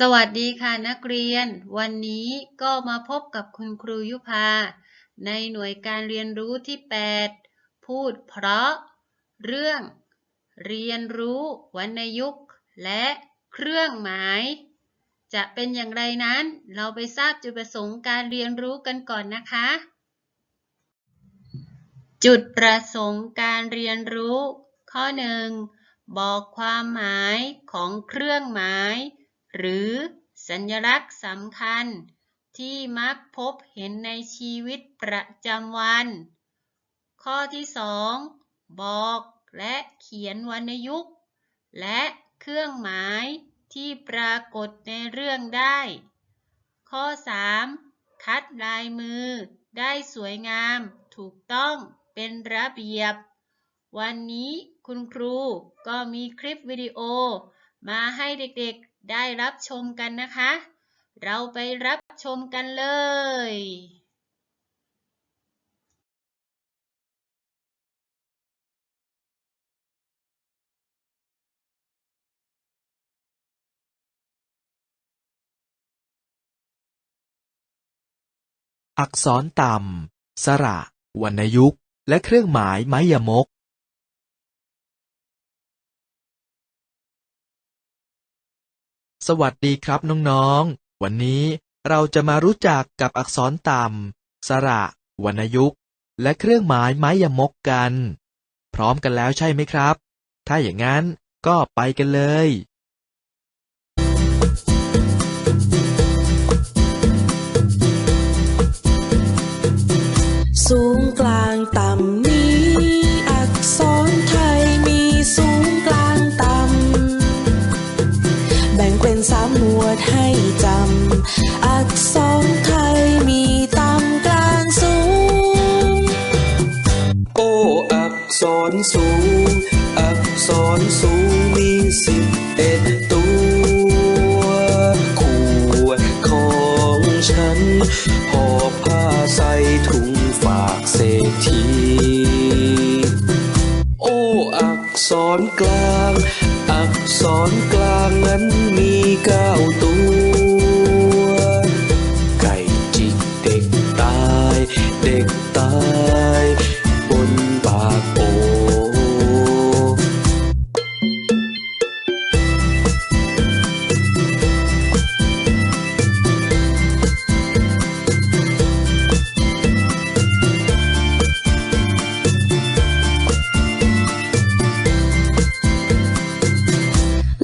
สวัสดีค่ะนักเรียน วันนี้ก็มาพบกับคุณครูยุพา ในหน่วยการเรียนรู้ที่ 8 พูดเพราะ เรื่อง เรียนรู้วรรณยุกต์ และเครื่องหมาย จะเป็นอย่างไรนั้น เราไปทราบจุดประสงค์การเรียนรู้กันก่อนนะคะ จุดประสงค์การเรียนรู้ ข้อ 1 บอกความหมายของเครื่องหมาย หรือสัญลักษณ์สำคัญที่มักพบเห็นในชีวิตประจำวัน ข้อที่ 2 บอกและเขียนวรรณยุกต์ และเครื่องหมายที่ปรากฏในเรื่องได้ ข้อ 3 คัดลายมือได้สวยงามถูกต้องเป็นระเบียบ วันนี้คุณครูก็มีคลิปวิดีโอมาให้เด็กๆ ได้รับชมกันนะคะ เราไปรับชมกันเลยอักษรต่ำ สระ วรรณยุกต์ และเครื่องหมายไม้ยมก สวัสดีครับน้องๆ วันนี้เราจะมารู้จักกับอักษรต่ำ สระ วรรณยุกต์ และเครื่องหมายไม้ยมกกัน พร้อมกันแล้วใช่ไหมครับ ถ้าอย่างนั้นก็ไปกันเลย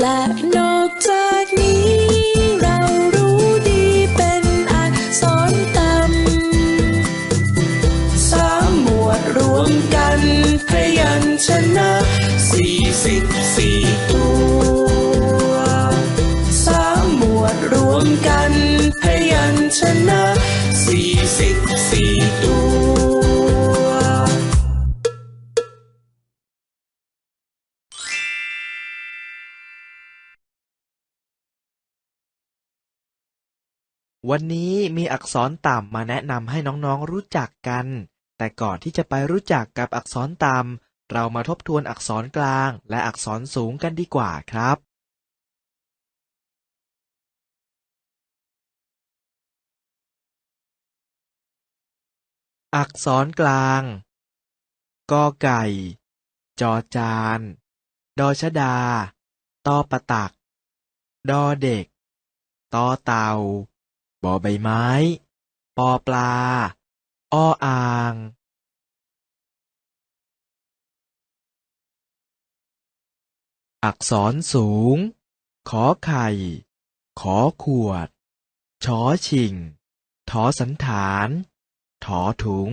แล วันนี้มีอักษรต่ำมาแนะนำให้น้องๆรู้จักกัน แต่ก่อนที่จะไปรู้จักกับอักษรต่ำ เรามาทบทวนอักษรกลางและอักษรสูงกันดีกว่าครับ อักษรกลางกอไก่ จอจาน ดอชดาตอปะตัก ดอเด็กตอเต่า บอใบไม้ ปอปลา อ้ออ่างอักษรสูง ขอไข่ ขอขวด ชอชิง ถอสันฐาน ถอถุง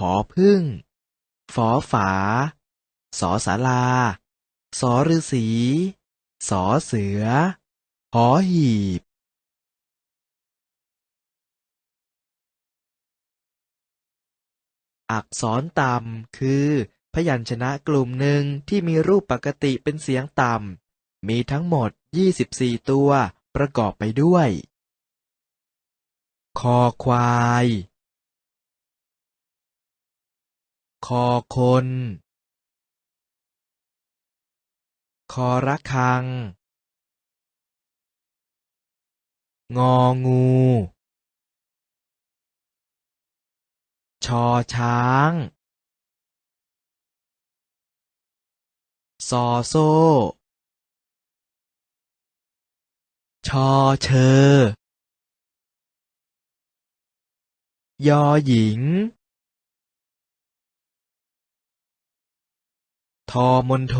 หอพึ่ง ฝอฝา สอสาลา สอฤาษี สอเสือ หอหีบ อักษรต่ำ คือ พยัญชนะกลุ่มหนึ่งที่มีรูปปกติเป็นเสียงต่ำ มีทั้งหมด 24 ตัว ประกอบไปด้วย คอควาย คอคน คอระฆัง งองู ชอช้างซอโซ ชอเชอยอหญิง ทอมนโท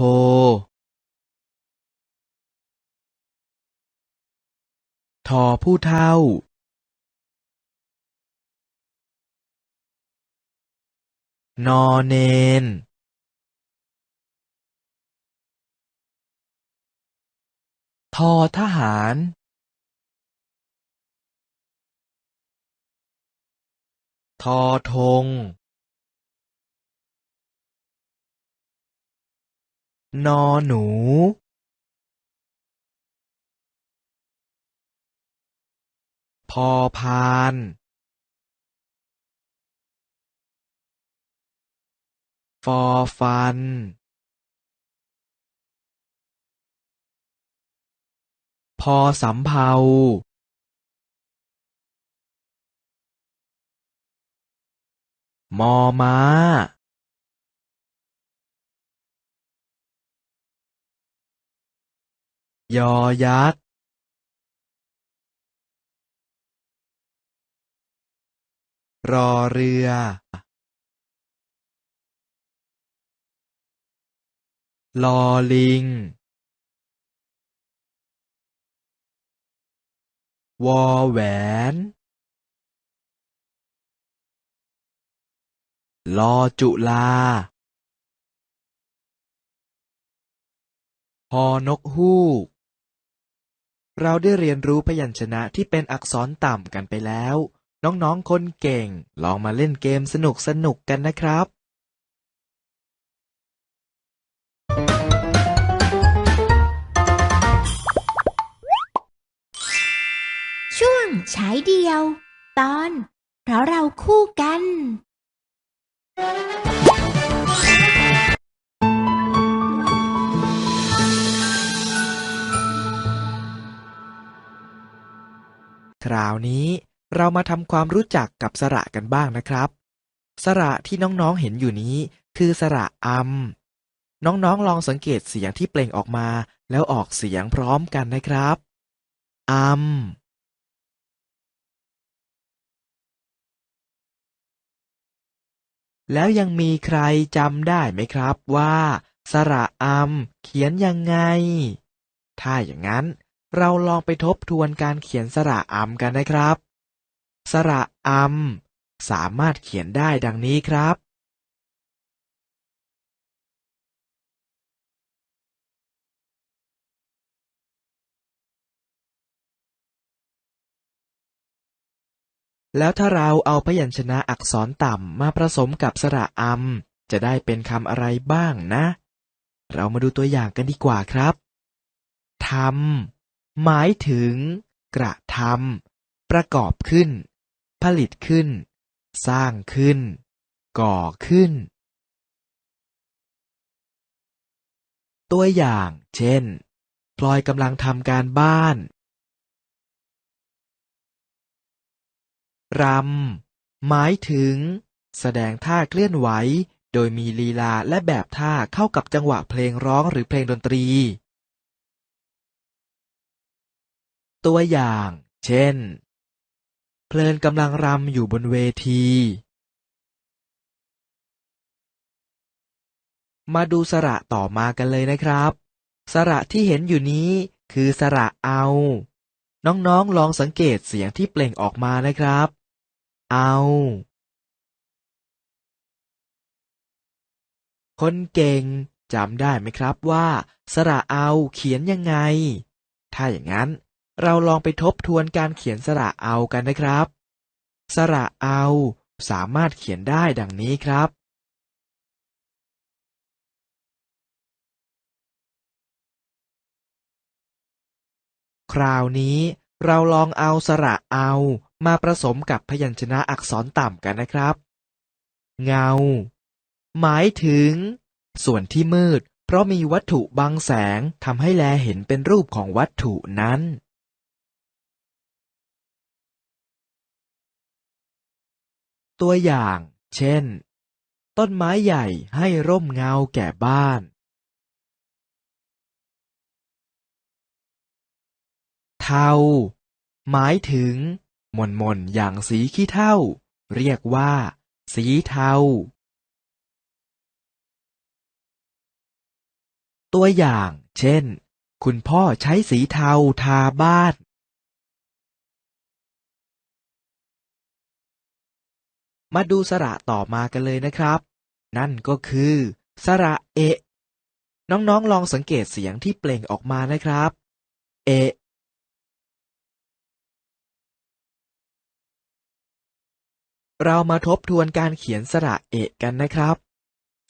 ทอผู้เท่า นอเนนทอทหาร ทอธง นอหนู พอพาน ฟอฟันพอสำเภามอม้า ยอยักษ์รอเรือ ลอลิง วอแหวน ลอจุลา พอนกฮูก เราได้เรียนรู้พยัญชนะที่เป็นอักษรต่ำกันไปแล้ว น้องๆ คนเก่ง ลองมาเล่นเกมสนุกๆกันนะครับ ช่วงฉายเดียว ตอน เพราะเราคู่กัน คราวนี้เรามาทำความรู้จักกับสระกันบ้างนะครับ สระที่น้องๆเห็นอยู่นี้ คือสระอัมน้องๆลองสังเกตเสียงที่เปล่งออกมา แล้วออกเสียงพร้อมกันนะครับอัม แล้วยังมีใครจำได้ไหมครับว่า สระอัมเขียนยังไง ถ้าอย่างนั้น เราลองไปทบทวนการเขียนสระอัมกันนะครับ สระอัมสามารถเขียนได้ดังนี้ครับ แล้วถ้าเราเอาพยัญชนะอักษรต่ำมาผสมกับสระอัมจะได้เป็นคำอะไรบ้างนะ เรามาดูตัวอย่างกันดีกว่าครับทำหมายถึง กระทำประกอบขึ้น ผลิตขึ้น สร้างขึ้น ก่อขึ้น ตัวอย่าง เช่นพลอยกำลังทำการบ้าน รำ หมายถึง แสดงท่าเคลื่อนไหว โดยมีลีลาและแบบท่าเข้ากับจังหวะเพลงร้องหรือเพลงดนตรี ตัวอย่าง เช่น เพลินกำลังรำอยู่บนเวที มาดูสระต่อมากันเลยนะครับ สระที่เห็นอยู่นี้คือสระเอาน้องๆลองสังเกตเสียงที่เปล่งออกมานะครับ เอาคนเก่งจำได้ไหมครับว่า สระเอาเขียนยังไง ถ้าอย่างนั้น เราลองไปทบทวนการเขียนสระเอากันนะครับ สระเอาสามารถเขียนได้ดังนี้ครับ คราวนี้เราลองเอาสระเอา มาผสมกับพยัญชนะอักษรต่ำกันนะครับ เงา หมายถึง ส่วนที่มืด เพราะมีวัตถุบังแสงทำให้แลเห็นเป็นรูปของวัตถุนั้นตัวอย่าง เช่น ต้นไม้ใหญ่ให้ร่มเงาแก่บ้าน เทา หมายถึง หม่นหม่นอย่างสีขี้เถ้า เรียกว่า สีเทา ตัวอย่าง เช่น คุณพ่อใช้สีเทาทาบ้าน มาดูสระต่อมากันเลยนะครับ นั่นก็คือ สระเอะ น้องๆลองสังเกตเสียงที่เปล่งออกมานะครับ เอะ เรามาทบทวนการเขียนสระเอะกันนะครับ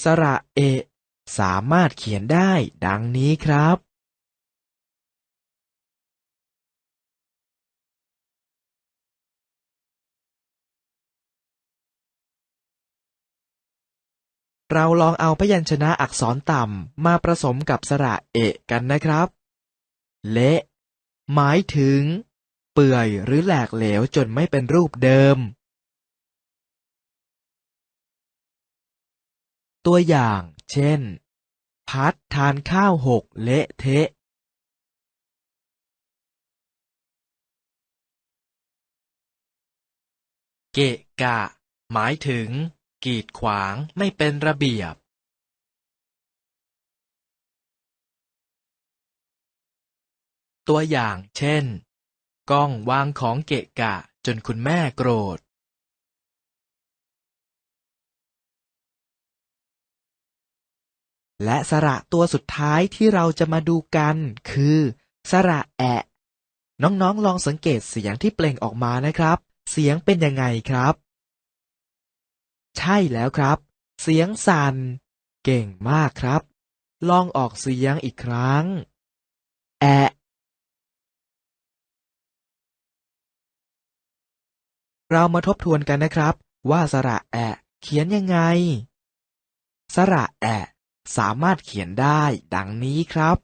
สระเอะสามารถเขียนได้ดังนี้ครับ เราลองเอาพยัญชนะอักษรต่ำมาผสมกับสระเอะกันนะครับ เละ หมายถึง เปื่อยหรือแหลกเหลวจนไม่เป็นรูปเดิม ตัวอย่าง เช่น พัดทานข้าวหกเละเทะเกะกะ หมายถึง กีดขวางไม่เป็นระเบียบ ตัวอย่างเช่นก้องวางของเกะกะจนคุณแม่โกรธ และสระตัวสุดท้ายที่เราจะมาดูกัน คือ สระแอะ น้องๆลองสังเกตเสียงที่เปล่งออกมานะครับ เสียงเป็นยังไงครับ ใช่แล้วครับ เสียงสัน่น เก่งมากครับ ลองออกเสียงอีกครั้ง แอะเรามาทบทวนกันนะครับ ว่าสระแอะ เขียนยังไง สระแอะ สามารถเขียนได้ดังนี้ครับ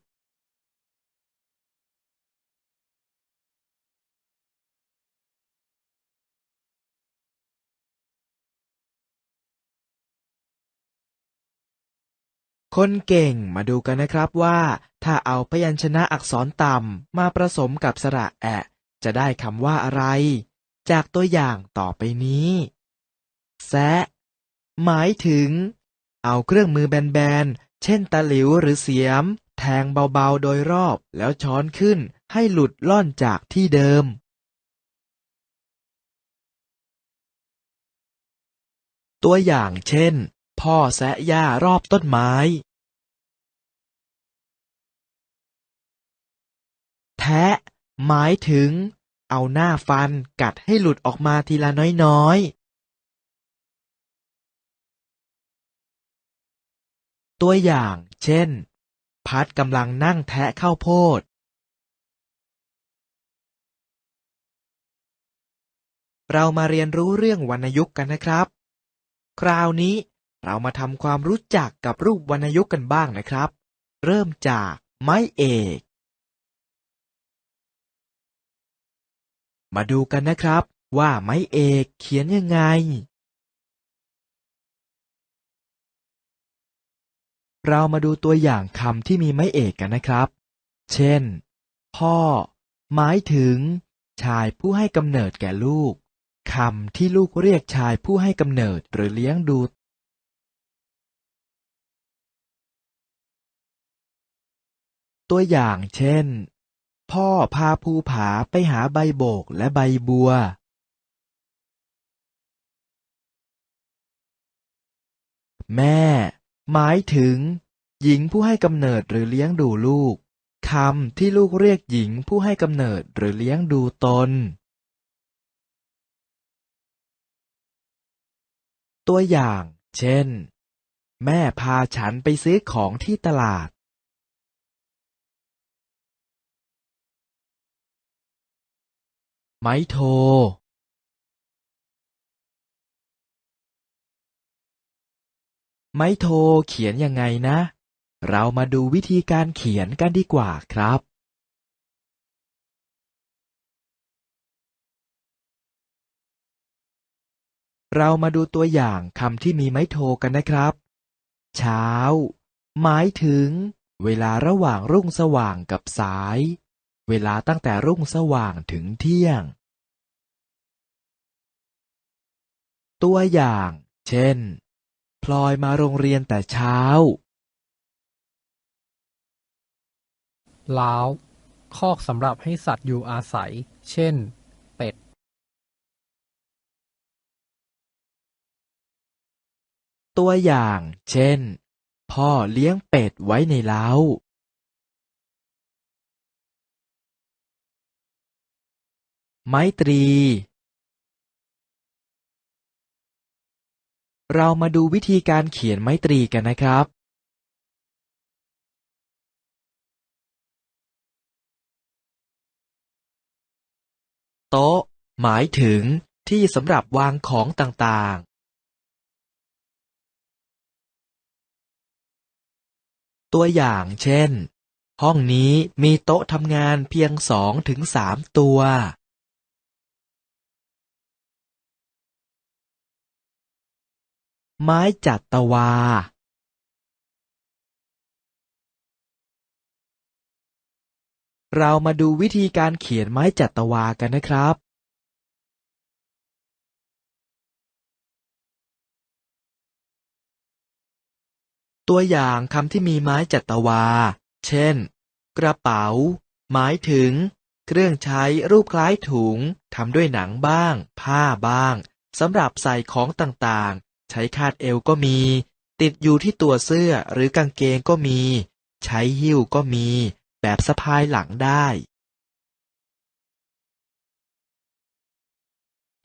คนเก่งมาดูกันนะครับว่า ถ้าเอาพยัญชนะอักษรต่ำมาผสมกับสระแอะ จะได้คำว่าอะไร จากตัวอย่างต่อไปนี้ แซะ หมายถึง เอาเครื่องมือแบนๆ เช่นตะหลิวหรือเสียม แทงเบาๆโดยรอบแล้วช้อนขึ้นให้หลุดล่อนจากที่เดิม ตัวอย่างเช่น พ่อแซะหญ้ารอบต้นไม้ แทะ หมายถึง เอาหน้าฟันกัดให้หลุดออกมาทีละน้อย ตัวอย่าง เช่น พัดกำลังนั่งแทะข้าวโพด เรามาเรียนรู้เรื่องวรรณยุกต์กันนะครับ คราวนี้เรามาทำความรู้จักกับรูปวรรณยุกต์กันบ้างนะครับ เริ่มจากไม้เอก มาดูกันนะครับว่าไม้เอกเขียนยังไง เรามาดูตัวอย่างคำที่มีไม้เอกกันนะครับ เช่น พ่อ หมายถึง ชายผู้ให้กำเนิดแก่ลูกคำที่ลูกเรียกชายผู้ให้กำเนิดหรือเลี้ยงดู ตัวอย่างเช่น พ่อพาภูผาไปหาใบโบกและใบบัว แม่ หมายถึง หญิงผู้ให้กำเนิดหรือเลี้ยงดูลูกคำที่ลูกเรียกหญิงผู้ให้กำเนิดหรือเลี้ยงดูตน ตัวอย่าง เช่น แม่พาฉันไปซื้อของที่ตลาด ไม้โท ไม้โทเขียนยังไงนะ เรามาดูวิธีการเขียนกันดีกว่าครับ เรามาดูตัวอย่างคำที่มีไม้โทกันนะครับ เช้า หมายถึง เวลาระหว่างรุ่งสว่างกับสาย เวลาตั้งแต่รุ่งสว่างถึงเที่ยง ตัวอย่าง เช่น พลอยมาโรงเรียนแต่เช้าล้าว คอกสำหรับให้สัตว์อยู่อาศัย เช่น เป็ดตัวอย่าง เช่น พ่อเลี้ยงเป็ดไว้ในเล้า ไม้ตรี เรามาดูวิธีการเขียนไม้ตรีกันนะครับ โต๊ะ หมายถึงที่สำหรับวางของต่างๆ ตัวอย่างเช่น ห้องนี้มีโต๊ะทำงานเพียงสองถึงสามตัว ไม้จัตวาเรามาดูวิธีการเขียนไม้จัตวากันนะครับ ตัวอย่างคำที่มีไม้จัตวา เช่น กระเป๋า หมายถึง เครื่องใช้รูปคล้ายถุงทำด้วยหนังบ้าง ผ้าบ้างสำหรับใส่ของต่าง ใช้คาดเอวก็มี ติดอยู่ที่ตัวเสื้อหรือกางเกงก็มี ใช้หิ้วก็มี แบบสะพายหลังได้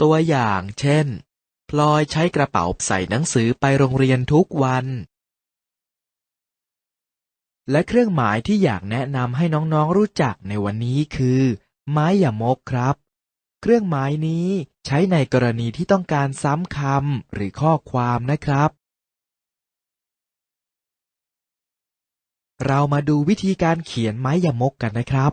ตัวอย่างเช่น พลอยใช้กระเป๋าใส่หนังสือไปโรงเรียนทุกวัน และเครื่องหมายที่อยากแนะนำให้น้องๆรู้จักในวันนี้คือ ไม้อย่ามกครับ เครื่องหมายนี้ ใช้ในกรณีที่ต้องการซ้ำคำหรือข้อความนะครับ เรามาดูวิธีการเขียนไม้ยมกกันนะครับ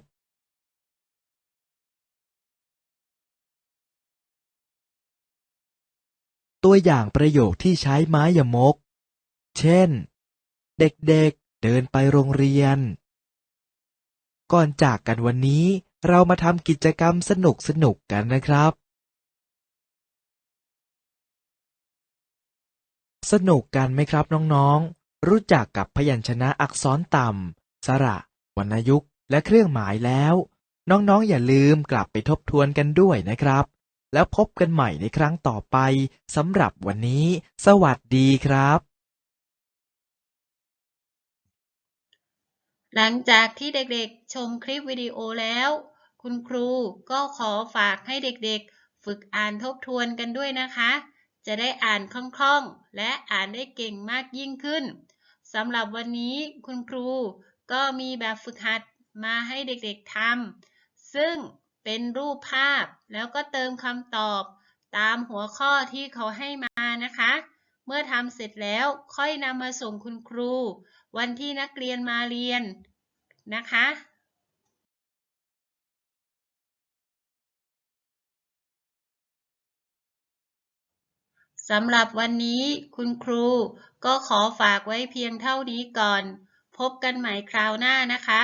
ตัวอย่างประโยคที่ใช้ไม้ยมก เช่น เด็กๆเดินไปโรงเรียน ก่อนจากกันวันนี้ เรามาทำกิจกรรมสนุกๆกันนะครับ สนุกกันไหมครับน้องๆ รู้จักกับพยัญชนะอักษรต่ำ สระ วรรณยุกต์ และเครื่องหมายแล้ว น้องๆ อย่าลืมกลับไปทบทวนกันด้วยนะครับ แล้วพบกันใหม่ในครั้งต่อไปสำหรับวันนี้ สวัสดีครับ หลังจากที่เด็กๆ ชมคลิปวิดีโอแล้ว คุณครูก็ขอฝากให้เด็กๆ ฝึกอ่านทบทวนกันด้วยนะคะ จะได้อ่านคล่องๆ และอ่านได้เก่งมากยิ่งขึ้นสำหรับวันนี้คุณครูก็มีแบบฝึกหัดมาให้เด็กๆทำซึ่งเป็นรูปภาพแล้วก็เติมคำตอบตามหัวข้อที่เขาให้มานะคะ เมื่อทำเสร็จแล้วค่อยนำมาส่งคุณครู วันที่นักเรียนมาเรียนนะคะ สำหรับวันนี้คุณครูก็ขอฝากไว้เพียงเท่านี้ก่อน พบกันใหม่คราวหน้านะคะ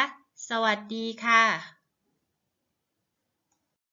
สวัสดีค่ะ